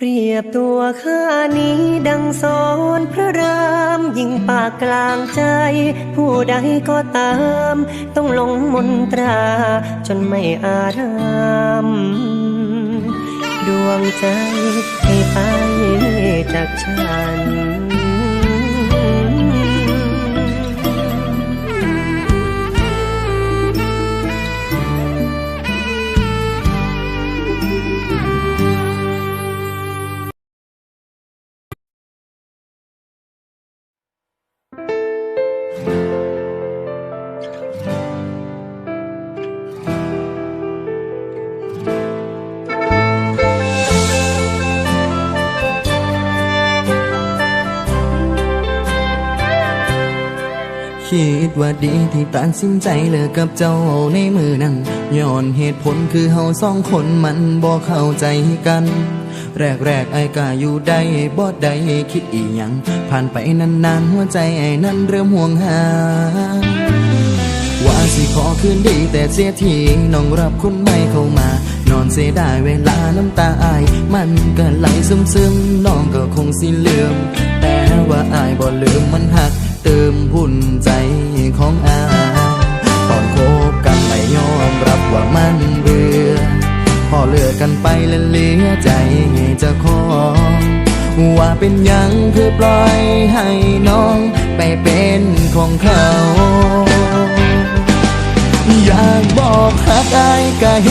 เปรียบตัวข้านี้ดังสอนพระรามยิ่งปากกลางใจ ผู้ใดก็ตาม ต้องลงมนตรา จนไม่อารามดวงใจให้ไปจากฉัน คิดว่าดีที่ตัดสินใจเลิกกับเจ้าในมือนั้นย้อนเหตุผลคือเฮาสองคนมันบ่เข้าใจกัน แรกแรกไอ้กาอยู่ได้บ่ได้คิดอีหยัง ผ่านไปนานๆหัวใจไอ้นั้นเริ่มห่วงหาว่าสิขอคืนดีแต่เสียทีน้องรับคนใหม่เข้ามา นอนเสียดายเวลาน้ำตาอาย มันก็ไหลซึมซึมๆน้องก็คงสิลืม แต่ว่าอายบ่ลืมมันหัก เติมหุ่นใจของอาตอนคบกันไม่ยอมรับว่ามันเบื่อ พอเลิกกันไปแล้วเหลือใจจะขอว่าเป็นยังคือปล่อยให้น้องไปเป็นของเขาอยากบอกหักอายก็เห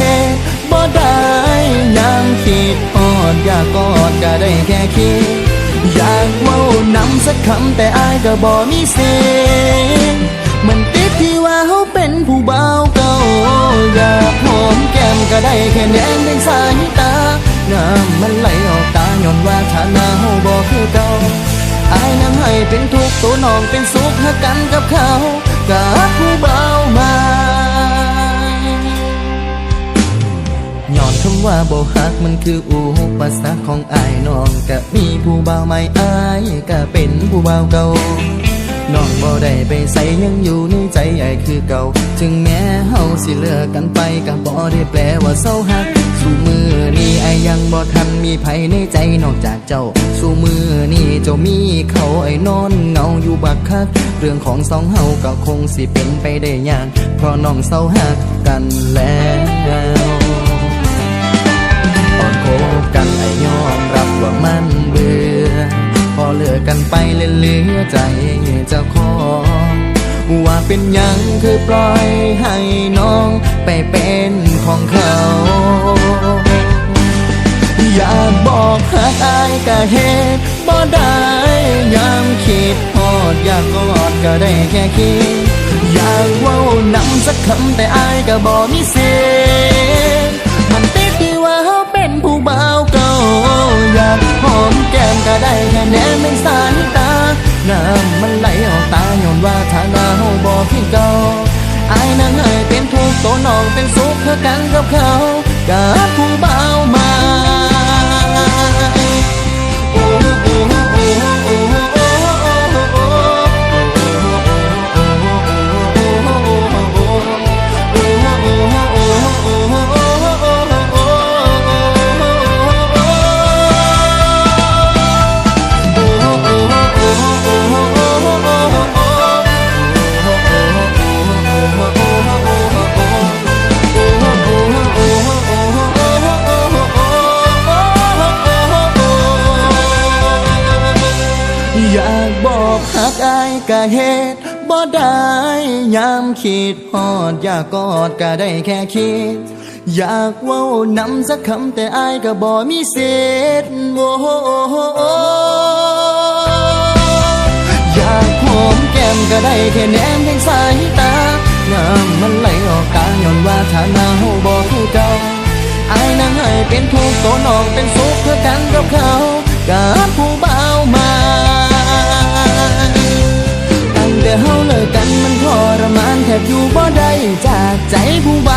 คำแต่อายก็บ่มีเสียงมันติดที่ว่าเขาเป็นผู้เบาวเก่าอยากหอมแก้มก็ได้แค่แนมเป็นสายตา น้ำมันไหลออกตาย้อนว่าฐานะเฮาบ่คือเก่าอายนั่งให้เป็นทุกข์ตัวน้องเป็นสุขหักกันกับเขากับผู้เบามาำว่าบ่ฮักมันคืออุปสรรคของอายน้องกะมีผู้บ่าวใหม่อายก็เป็นผู้บ่าวเก่าน้องบ่ได้ไปใส่ยังอยู่ในใจไอ้คือเก่า ถึงแม้เฮาสิเลิกกันไปก็บ่ได้แปลว่าเศร้าหักสู่มือนี้ไอ้ยังบ่ทันมีไผในใจนอกจากเจ้า สู่มือนี้เจ้ามีเขาไอ้นอนเงาอยู่บักคัก เรื่องของสองเฮาก็คงสิเป็นไปได้ยากเพราะน้องเศร้าหักกันแล้ว กันไอ้ยอมรับว่ามันเบื่อ พอเลิกกันไปเลยเหลือใจเจ้าของว่าเป็นยังคือปล่อยให้น้องไปเป็นของเขา อยากบอกหักอายก็เหตุบ่ได้ยามคิดพอดอยากกอดก็ได้แค่คิด อยากว้านำสักคำแต่อายก็บ่มีเสีย ผู้บ่าวเก่าอยากหอมแก้มก็ได้แค่แนมเป็นสายตา น้ำมันไหลออกตาย้อนว่าฐานะเฮาบ่คือเก่าอายนั้นให้เป็นทุกข์ตัวน้องเป็นสุขเพื่อกันกับเขากับผู้บ่ อยากบอกหักอายก็เหตุบ่ได้ยามคิดฮอด อยากกอดก็ได้แค่คิด อยากเว้านำสักคำแต่อายก็บ่มีเศษโอ้อยากหอมแก้มก็ได้แค่แนมเพียงสายตาน้ำมันไหลออกตาย้อนว่าฐานะเฮาบ่คือเก่าอายนั้นให้เป็นทุกข์ตัวน้องเป็นสุขเพื่อกันกับเขากับ บอยู่บ่ได้จากใจผู้บ่า